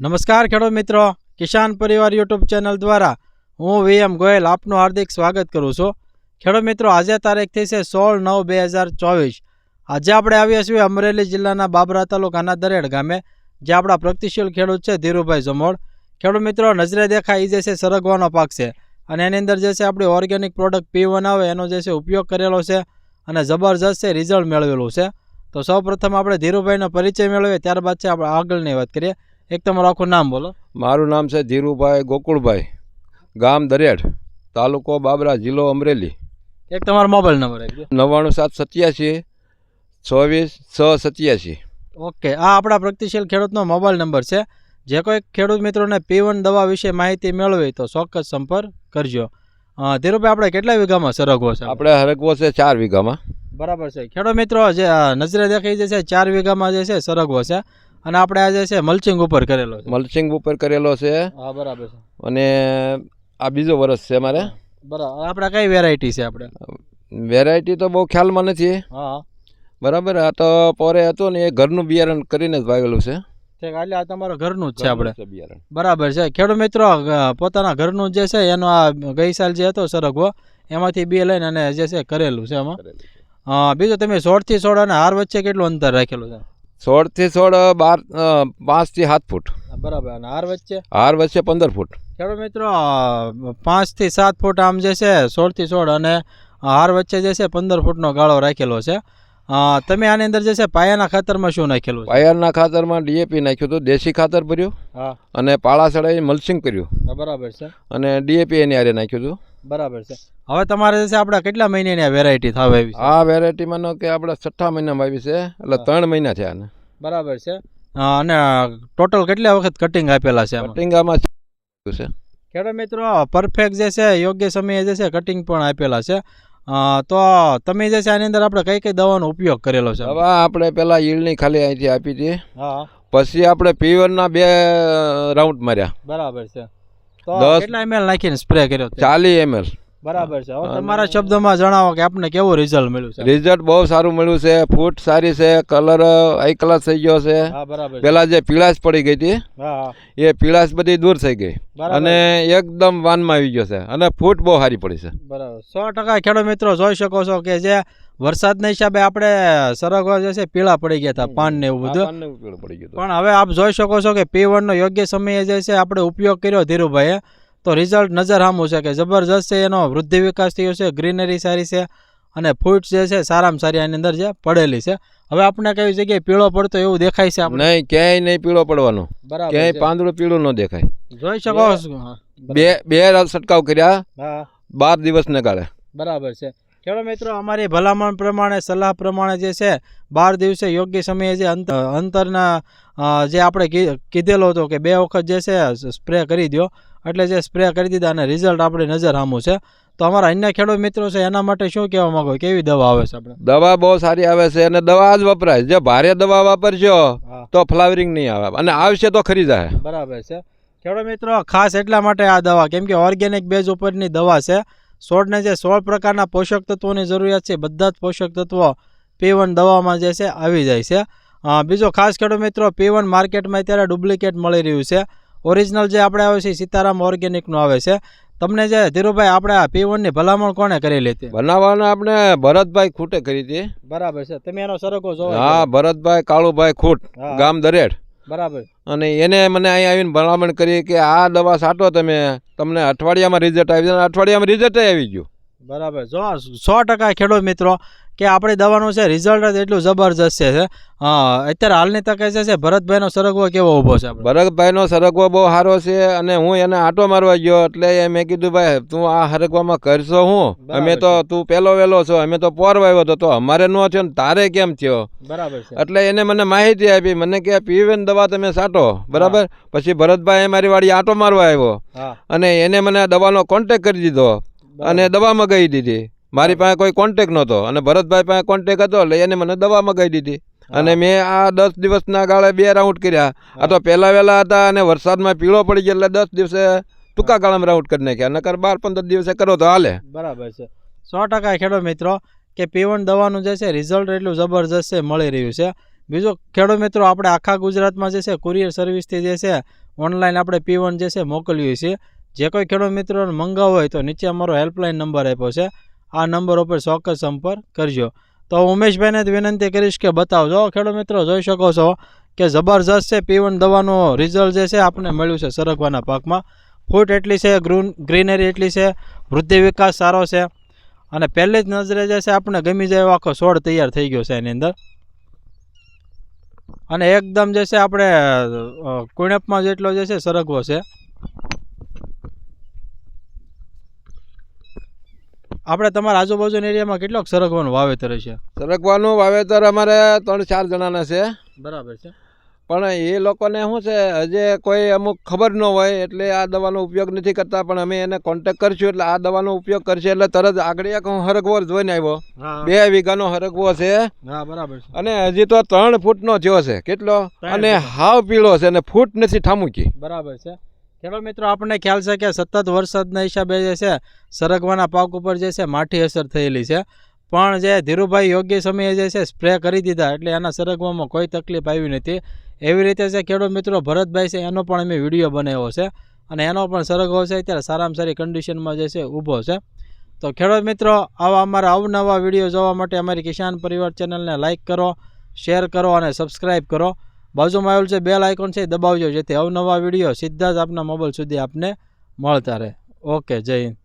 નમસ્કાર ખેડૂત મિત્રો. કિસાન પરિવાર યુટ્યુબ ચેનલ દ્વારા હું વીએમ ગોયલ આપનું હાર્દિક સ્વાગત કરું છું. ખેડૂત મિત્રો, આજે તારીખ થઈ છે સોળ નવ બે હજાર ચોવીસ. આજે આપણે આવ્યા છીએ અમરેલી જિલ્લાના બાબરા તાલુકાના દરેડ ગામે જે આપણા પ્રગતિશીલ ખેડૂત છે ધીરુભાઈ જમોડ ખેડૂત મિત્રો, નજરે દેખાય એ જે છે સરગવાનો પાક છે. અને એની અંદર જે છે આપણી ઓર્ગેનિક પ્રોડક્ટ પી વન આવે, એનો જે છે ઉપયોગ કરેલો છે અને જબરજસ્ત છે રિઝલ્ટ મેળવેલું છે. તો સૌ પ્રથમ આપણે ધીરુભાઈનો પરિચય મેળવીએ, ત્યારબાદ છે આપણે આગળની વાત કરીએ. એક તમારું આખું નામ બોલો. મારું નામ છે ધીરુભાઈ ગોકુળભાઈ ગામ દરેડ તાલુકો બાબરા જિલ્લો અમરેલી. એક તમારો મોબાઈલ નંબર નવ્વાણું સાત સત્યાસી ચોવીસ છ સત્યાસી. ઓકે આ આપણા પ્રગતિશીલ ખેડૂતનો મોબાઈલ નંબર છે. જે કોઈ ખેડૂત મિત્રોને પીવન દવા વિશે માહિતી મેળવી તો ચોક્કસ સંપર્ક કરજો. ધીરુભાઈ આપણે કેટલા વીઘામાં સરગવો છે? આપણે સરગવો છે ચાર વીઘામાં. બરાબર છે. ખેડૂત મિત્રો જે નજરે દેખાઈ જે છે ચાર વીઘામાં જે છે સરગવો છે. અને આપણે આ જે છે મલ્ચિંગ ઉપર કરેલો છે. મલ્ચિંગ ઉપર કરેલો છે. હા બરાબર છે. અને આ બીજો વરસ છે મારે બરાબર. આપણે કઈ વેરાયટી છે આપણે? વેરાયટી તો બહુ ખ્યાલમાં નથી. હા. બરાબર આ તો પોરે હતું ને એ ઘરનું બિયારણ કરીને જ વાવેલું છે. એટલે આ તમારા ઘરનું જ છે આપણે. બરાબર છે. ખેડૂત મિત્રો પોતાના ઘરનું જે છે એનો આ ગઈ સાલ જે હતો સરગવો એમાંથી બે લઈને અને જે છે કરેલું છે એમાં બીજું તમે સોળથી સોળ અને હાર વચ્ચે કેટલું અંતર રાખેલું છે? સોળથી સોળ બાર પાંચથી સાત ફૂટ. બરાબર. અને હાર વચ્ચે? હાર વચ્ચે પંદર ફૂટ. ખેડૂત મિત્રો પાંચથી સાત ફૂટ આમ જે છે સોળથી સોળ અને હાર વચ્ચે જે છે પંદર ફૂટનો ગાળો રાખેલો છે. તમે આની અંદર જે છે પાયાના ખાતરમાં શું નાખેલું પાયાના ખાતરમાં ડીએપી નાખ્યું હતું દેશી ખાતર ભર્યું અને પાળા સડાઈ મલ્ચિંગ કર્યું બરાબર છે. અને ડીએપી એની આરે નાખ્યું હતું. બરાબર છે. હવે તમારે જે છે આપણે કેટલા મહિનાની આ વેરાયટી થવા આવી આ વેરાયટીમાં કે આપણે છઠ્ઠા મહિનામાં આવી છે એટલે ત્રણ મહિના છે આને બરાબર છે. અને ટોટલ કેટલા વખત કટિંગ આપેલા છે આમાં છે. ખેડૂત મિત્રો પરફેક્ટ જે છે યોગ્ય સમયે જે છે કટિંગ પણ આપેલા છે. તો તમે જે છે આની અંદર આપણે કઈ કઈ દવાનો ઉપયોગ કરેલો છે? હવે આપણે પેલા ઈળની ખાલી અહીંથી આપી હતી પછી આપણે પીવરના બે રાઉન્ડ માર્યા. બરાબર છે. તો કેટલા એમએલ નાખીને સ્પ્રે કર્યો? ચાલી એમએલ બરાબર છે. હવે તમારા શબ્દોમાં જણાવો કે આપને કેવું રિઝલ્ટ મળ્યું છે? રિઝલ્ટ બહુ સારું મળ્યું છે. ફૂટ સારી છે. કલર આઈ કલર થઈ ગયો છે. પેલા જે પીળાશ પડી ગઈ હતી એ પીળાશ બધી દૂર થઈ ગઈ. અને એકદમ વાનમાં આવી ગયો છે. અને ફૂટ બહુ સારી પડી છે. બરાબર. સો ટકા ખેડૂત મિત્રો જોઈ શકો છો કે જે વરસાદના હિસાબે આપણે સરગવા જે છે પીળા પડી ગયા હતા પાન ને એવું બધું. પણ હવે આપ જોઈ શકો છો કે પી વનનો યોગ્ય સમયે જે છે આપણે ઉપયોગ કર્યો ધીરુભાઈએ. તો રિઝલ્ટ નજર સામું છે કે જબરજસ્ત છે એનો વૃદ્ધિ વિકાસ થયો છે ગ્રીનરી સારી છે અને ફૂટ જે છે સારામાં સારી આની અંદર જે પડેલી છે. હવે આપણે કઈ જગ્યાએ પીળો પડતો એવું દેખાય છે નહીં ક્યાંય નહીં પીળો પડવાનો. બરાબર ક્યાંય પાંદડું પીળું ન દેખાય. જોઈ શકો બે બે છંટકાવ કર્યા હા. બાર દિવસ ગાળે બરાબર છે. ખેડૂત મિત્રો અમારી ભલામણ પ્રમાણે સલાહ પ્રમાણે જે છે બાર દિવસે યોગ્ય સમયે જે અંતર અંતરના જે આપણે કીધેલો હતો કે બે વખત જે છે સ્પ્રે કરી દો એટલે જે સ્પ્રે કરી દીધા અને રિઝલ્ટ આપણી નજર સામું છે. તો અમારા અન્ય ખેડૂત મિત્રો છે એના માટે શું કહેવા માંગો? કેવી દવા આવે છે આપણે? દવા બહુ સારી આવે છે અને દવા જ વપરાય જે ભારે દવા વાપરશો તો ફ્લાવરિંગ નહીં આવે. અને આવશે તો ખરી જાય. બરાબર છે. ખેડૂત મિત્રો ખાસ એટલા માટે આ દવા. કેમ કે ઓર્ગેનિક બેઝ ઉપરની દવા છે. છોડને જે સોળ પ્રકારના પોષક તત્વોની જરૂરિયાત છે બધા જ પોષક તત્વો પી વન દવામાં જે છે આવી જાય છે. બીજો ખાસ ખેડૂત મિત્રો પી વન માર્કેટમાં અત્યારે ડુપ્લિકેટ મળી રહ્યું છે. ઓરિજિનલ જે આપણે આવે છે સીતારામ ઓર્ગેનિકનું આવે છે. તમને જે ધીરુભાઈ આપણે આ પી વનની ભલામણ કોને કરી લીધી? બનાવવાનું આપણે ભરતભાઈ ખૂટે કરી હતી. બરાબર છે. તમે એનો સરકો જોવો હા ભરતભાઈ કાળુભાઈ ખૂટ ગામ દરેડ. બરાબર. અને એને મને અહીં આવીને ભલામણ કરી કે આ દવા છાંટો તમે તમને અઠવાડિયામાં રિઝલ્ટ આવી જાય. અઠવાડિયામાં રિઝલ્ટ આવી ગયું. બરાબર. જો સો ટકા ખેડૂત મિત્રો કે આપણી દવાનું છે રિઝલ્ટ જ એટલું જબરજસ્ત છે. હા અત્યારે હાલની તકે છે ભરતભાઈનો સરગવો કેવો ઊભો છે ભરતભાઈનો સરગવો બહુ સારો છે અને હું એને આટો મારવા ગયો એટલે મેં કીધું ભાઈ તું આ હરગવામાં કરશો હું? અમે તો તું પેલો વેલો છો અમે તો પોર વાવ્યો હતો તો અમારે નો થયો ને તારે કેમ થયો? બરાબર એટલે એને મને માહિતી આપી મને કે પીવેન દવા તમે સાટો. બરાબર? પછી ભરતભાઈ મારી વાડી આટો મારવા આવ્યો. અને એને મને દવાનો કોન્ટેક કરી દીધો. અને દવા મગાવી દીધી. મારી પાસે કોઈ કોન્ટેક નહોતો. અને ભરતભાઈ પાસે કોન્ટેક હતો એટલે એને મને દવા મગાવી દીધી. અને મેં આ દસ દિવસના ગાળે બે રાઉન્ડ કર્યા. આ તો પહેલા વહેલા હતા અને વરસાદમાં પીળો પડી ગયો એટલે દસ દિવસે ટૂંકા ગાળામાં રાઉન્ડ કરી નાખ્યા. નકર બાર પંદર દિવસે કરો તો હાલે. બરાબર છે. સો ટકા ખેડૂત મિત્રો કે પીવણ દવાનું જે છે રિઝલ્ટ એટલું જબરજસ્ત છે મળી રહ્યું છે. બીજો ખેડૂત મિત્રો આપણે આખા ગુજરાતમાં જે છે કુરિયર સર્વિસથી જે છે ઓનલાઈન આપણે પીવણ જે છે મોકલીએ છીએ. જે કોઈ ખેડૂત મિત્રોને મંગાવ હોય તો નીચે અમારો હેલ્પલાઇન નંબર આપ્યો છે. આ નંબર ઉપર ચોક્કસ સંપર્ક કરજો. તો ઉમેશભાઈને જ વિનંતી કરીશ કે બતાવજો. ખેડૂત મિત્રો, જોઈ શકો છો કે જબરજસ્ત છે પીવન દવાનું રિઝલ્ટ જે છે આપણને મળ્યું છે સરગવાના પાકમાં. ફૂટ એટલી છે, ગ્રીન, ગ્રીનરી એટલી છે, વૃદ્ધિ વિકાસ સારો છે. અને પહેલી જ નજરે જે છે આપણે ગમી જાય એવો આખો છોડ તૈયાર થઈ ગયો છે એની અંદર. અને એકદમ જે છે આપણે કુણપમાં જેટલો જે છે સરગવો છે. આપણે તમારા આજુબાજુના એરિયામાં કેટલોક સરગવાનું વાવેતર છે? સરગવાનું વાવેતર અમારે ત્રણ ચાર જણાના છે. બરાબર છે. પણ એ લોકોને શું છે હજે કોઈ અમુક ખબર ન હોય એટલે આ દવાનો ઉપયોગ નથી કરતા પણ અમે એને કોન્ટેક કરશું એટલે આ દવાનો ઉપયોગ કરશે એટલે તરત આગળ એક હું હરગવો જોઈને આવ્યો. બે વીઘાનો હરગવો છે. હા બરાબર અને હજી તો ત્રણ ફૂટનો થયો છે. કેટલો? અને હાવ પીળો છે અને ફૂટ નથી ઠામુકી. બરાબર છે. ખેડૂત મિત્રો, આપણને ખ્યાલ છે કે સતત વરસાદના હિસાબે જે છે, સરગવાના પાક ઉપર જે છે, માઠી અસર થયેલી છે. પણ જે ધીરુભાઈ યોગ્ય સમયે જે છે, સ્પ્રે કરી દીધા એટલે એના સરગવામાં કોઈ તકલીફ આવી નથી. એવી રીતે છે ખેડૂત મિત્રો, ભરતભાઈ છે, એનો પણ અમે વીડિયો બનાવ્યો છે અને એનો પણ સરગવો છે, અત્યારે સારામાં સારી કન્ડિશનમાં જે છે, ઊભો છે. તો ખેડૂત મિત્રો, આવા અમારા અવનવા વીડિયો જોવા માટે અમારી કિસાન પરિવાર ચેનલને લાઇક કરો, શેર કરો અને સબસ્ક્રાઈબ કરો. બાજુમાં આવેલું છે બેલ આઇકોન છે દબાવજો, જેથી અવનવા વીડિયો સીધા જ આપના મોબાઈલ સુધી આપને મળતા રહે. ઓકે જય હિન્દ.